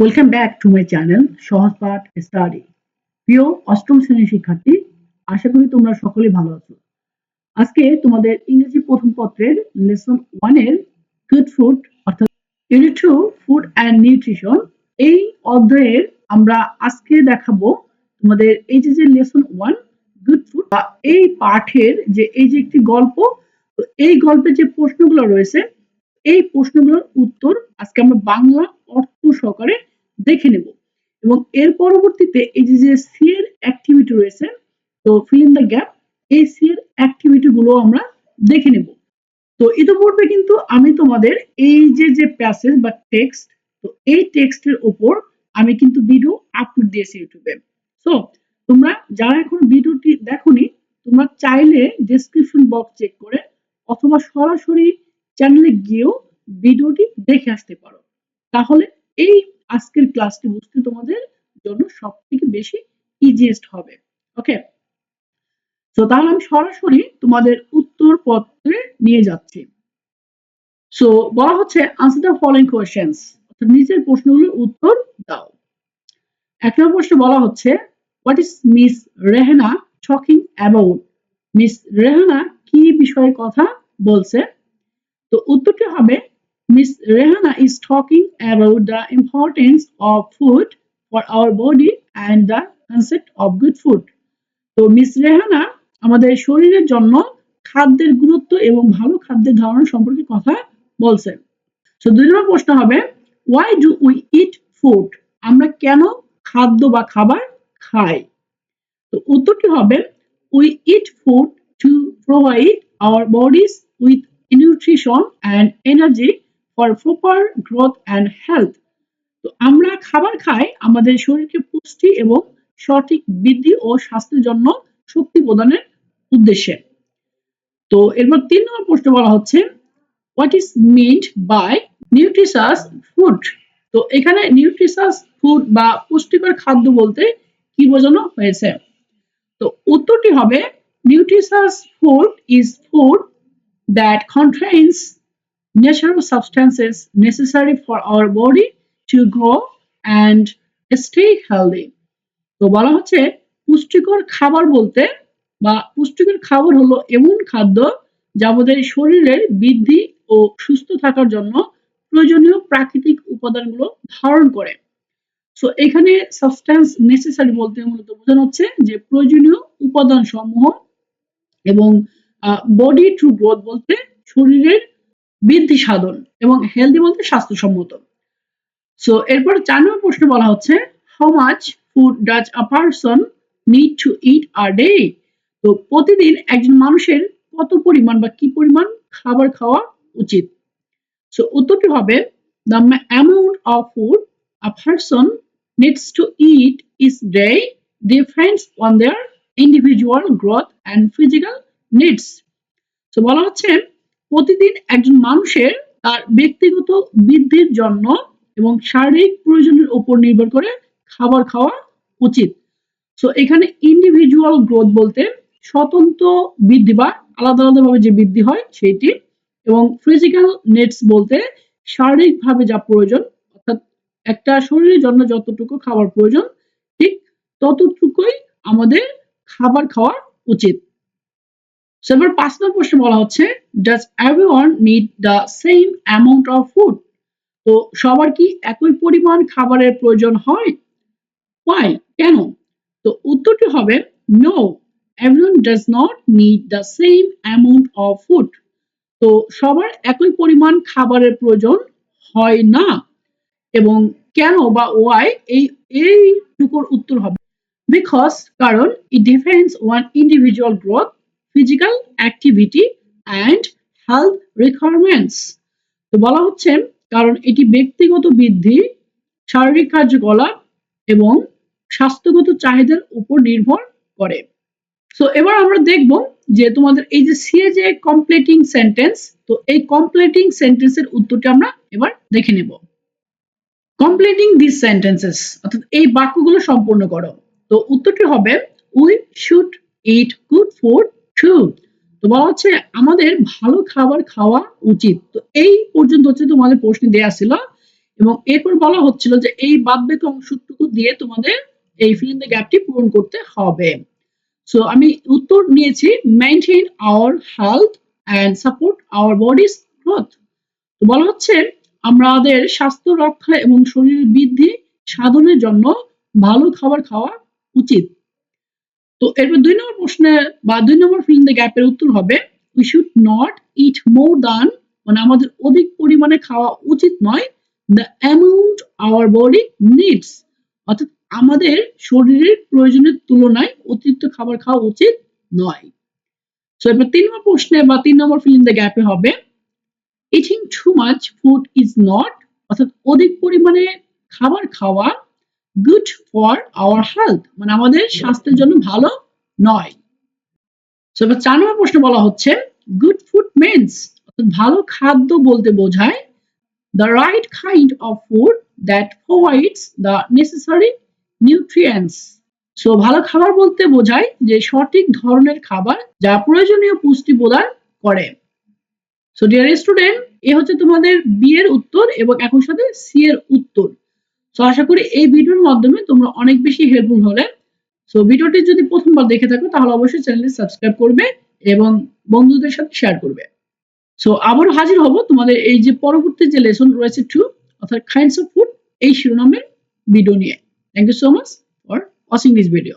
Welcome back to my channel Sahaj Path study প্রিয় অষ্টম শ্রেণির শিক্ষার্থী, আশা করি তোমরা সকলে ভালো আছো। আজকে তোমাদের ইংরেজি প্রথম পত্রের লেসন ওয়ানের গুড ফুড অর্থাৎ unit two food and nutrition এই অধ্যায়ের আমরা আজকে দেখাবো তোমাদের এই যে যে লেসন ওয়ান গুড ফুড বা এই পাঠের যে এই যে একটি গল্প, এই গল্পে যে প্রশ্নগুলো রয়েছে এই প্রশ্নগুলোর উত্তর আজকে আমরা বাংলা অর্থ সহকারে দেখে নেব। এবং এর পরবর্তীতে এই যে সি এর অ্যাক্টিভিটি রয়েছে, তো ফিল ইন দ্য গ্যাপ এই সি এর অ্যাক্টিভিটি গুলো আমরা দেখে নেব। তো ইতিপূর্বে কিন্তু আমি তোমাদের এই যে যে প্যাসেজ বা টেক্সট তো এই টেক্সটের উপর আমি কিন্তু ভিডিও আপলোড দিয়েছি ইউটিউবে। সো তোমরা যারা এখন ভিডিওটি দেখোনি, তোমরা চাইলে ডেসক্রিপশন বক্স চেক করে অথবা সরাসরি চ্যানেলে গিয়েও ভিডিওটি দেখে আসতে পারো। তাহলে এই আজকের ক্লাসটি বুঝতে তোমাদের জন্য সব থেকে বেশি ইজিয়েস্ট হবে। ওকে তো তাহলে আমি সরাসরি তোমাদের উত্তর পত্রে নিয়ে যাচ্ছি। সো বলা হচ্ছে আনসার দ্য ফলোইং কোয়েশ্চেন্স নিচের প্রশ্নগুলোর উত্তর দাও। এক নম্বর প্রশ্ন বলা হচ্ছে what is Miss Rehana talking about Miss Rehana কি বিষয়ে কথা বলছে? তো উত্তরটি হবে Miss Rehana is talking about the importance of food for our body and the concept of good food তো মিস রেহানা আমাদের শরীরের জন্য খাদ্যের গুরুত্ব এবং ভালো খাদ্যের ধারণা সম্পর্কে কথা বলছেন তো দুই নম্বর প্রশ্ন হবে why do we eat food আমরা কেন খাদ্য বা খাবার খাই? তো উত্তরটি হবে we eat food to provide our bodies with nutrition and energy for proper growth and health তো আমরা খাবার খাই, আমাদের শরীরকে পুষ্টি এবং সঠিক বৃদ্ধি ও স্বাস্থ্যের জন্য শক্তি প্রদানের উদ্দেশ্যে। তো এরপর তিন নম্বর প্রশ্ন বলা হচ্ছে what is meant by nutritious food তো এখানে নিউট্রিশাস ফুড বা পুষ্টিকর খাদ্য বলতে কি বোঝানো হয়েছে? তো উত্তরটি হবে nutritious food is food that contains natural substances necessary for our body to grow and stay healthy. তো বলা হচ্ছে, পুষ্টিকর খাবার বলতে বা পুষ্টিকর খাবার হলো এমন খাদ্য যা আমাদের শরীরের বৃদ্ধি ও সুস্থ থাকার জন্য প্রয়োজনীয় প্রাকৃতিক উপাদানগুলো ধারণ করে। সো এখানে সাবস্ট্যান্স নেসেসারি বলতে মূলত বোঝানো হচ্ছে যে প্রয়োজনীয় উপাদান সমূহ এবং বডি টু গ্রোথ বলতে শরীরের বৃদ্ধি সাধন এবং হেলদি বলতে স্বাস্থ্যসম্মত। সো এরপর চার নম্বর প্রশ্ন বলা হচ্ছে how much food does a person need to eat a day তো প্রতিদিন একজন মানুষের কত পরিমাণ বা কি পরিমাণ খাবার খাওয়া উচিত? সো উত্তরটি হবে the amount of food a person needs to eat each day depends on their individual growth and physical needs. তো বলা হচ্ছে প্রতিদিন একজন মানুষের তার ব্যক্তিগত বৃদ্ধির জন্য এবং শারীরিক প্রয়োজনের উপর নির্ভর করে খাবার খাওয়া উচিত সো এখানে ইন্ডিভিজুয়াল গ্রোথ বলতে স্বতন্ত্র বৃদ্ধি বা আলাদা আলাদাভাবে যে বৃদ্ধি হয় সেইটি এবং ফিজিক্যাল নেটস বলতে শারীরিকভাবে যা প্রয়োজন, অর্থাৎ একটা শরীরের জন্য যতটুকু খাবার প্রয়োজন, ঠিক ততটুকুই আমাদের খাবার খাওয়া উচিত এবার পাঁচ নম্বর প্রশ্নে বলা হচ্ছে does everyone need the same amount of food তো সবার কি একই পরিমাণ খাবারের প্রয়োজন হয়? ওয়াই কেন? তো উত্তরটি হবে no everyone does not need the same amount of food তো সবার একই পরিমাণ খাবারের প্রয়োজন হয় না। এবং কেন বা ওয়াই এই, এইটুকুর উত্তর হবে। বিকজ কারণ it depends one individual growth physical activity and health requirements তো বলা হচ্ছে, কারণ এটি ব্যক্তিগত বৃদ্ধি, শারীরিক কার্যকলাপ এবং স্বাস্থ্যগত চাহিদার উপর নির্ভর করে। সো এবার আমরা দেখব যে তোমাদের এই যে সিএ যে কমপ্লিটিং সেন্টেন্স তো এই কমপ্লিটিং সেন্টেন্সের উত্তরটা আমরা এবার দেখে নেব। কমপ্লিটিং দিস সেন্টেন্সেস অর্থাৎ এই বাক্যগুলো সম্পূর্ণ করো। তো উত্তরটি হবে we should eat good food to তো বলা হচ্ছে আমাদের ভালো খাবার খাওয়া উচিত। তো এই পর্যন্ত হচ্ছে তোমাদের প্রশ্ন দেওয়া ছিল এবং এরপর বলা হচ্ছিল যে এই বাদ বাকি অংশটুকু দিয়ে তোমাদের এই ফিলিং দ্য গ্যাপটি পূরণ করতে হবে। সো আমি উত্তর নিয়েছি maintain our health and support our bodies growth তো বলা হচ্ছে আমাদের স্বাস্থ্য রক্ষা এবং শরীরের বৃদ্ধি সাধনের জন্য ভালো খাবার খাওয়া উচিত। তো এরপর দুই নম্বর প্রশ্নে বা দুই নম্বর ফিলিং দ্য গ্যাপের উত্তর হবে we should not eat more than মানে আমাদের অধিক পরিমাণে খাওয়া উচিত নয় the amount our body needs অর্থাৎ আমাদের শরীরের প্রয়োজনের তুলনায় অতিরিক্ত খাবার খাওয়া উচিত নয়। সো এবার তিন নম্বর প্রশ্নে বা তিন নম্বর ফিলিং দ্য গ্যাপে হবে eating too much food is not অর্থাৎ অধিক পরিমাণে খাবার খাওয়া গুড ফর আওয়ার হেলথ মানে আমাদের স্বাস্থ্যের জন্য ভালো নয়। সো এবার চার নম্বর প্রশ্ন বলা হচ্ছে গুড ফুড মিনস ভালো খাদ্য বলতে বোঝায় the right kind of food that provides the necessary nutrients so ভালো খাবার বলতে বোঝায় যে সঠিক ধরনের খাবার যা প্রয়োজনীয় পুষ্টি প্রদান করে। সো ডিয়ার স্টুডেন্ট এ হচ্ছে তোমাদের বি এর উত্তর এবং একই সাথে সি এর উত্তর। সো আশা করি এই ভিডিওর মাধ্যমে তোমরা অনেক বেশি হেল্পফুল হলে। সো ভিডিওটি যদি প্রথমবার দেখে থাকো, তাহলে অবশ্যই চ্যানেলটি সাবস্ক্রাইব করবে এবং বন্ধুদের সাথে শেয়ার করবে। সো আবারও হাজির হব তোমাদের এই যে পরবর্তী যে লেসন রয়েছে টু অর্থাৎ কাইন্ডস অফ ফুড এই শিরোনামের ভিডিও নিয়ে। Thank you so much for watching this video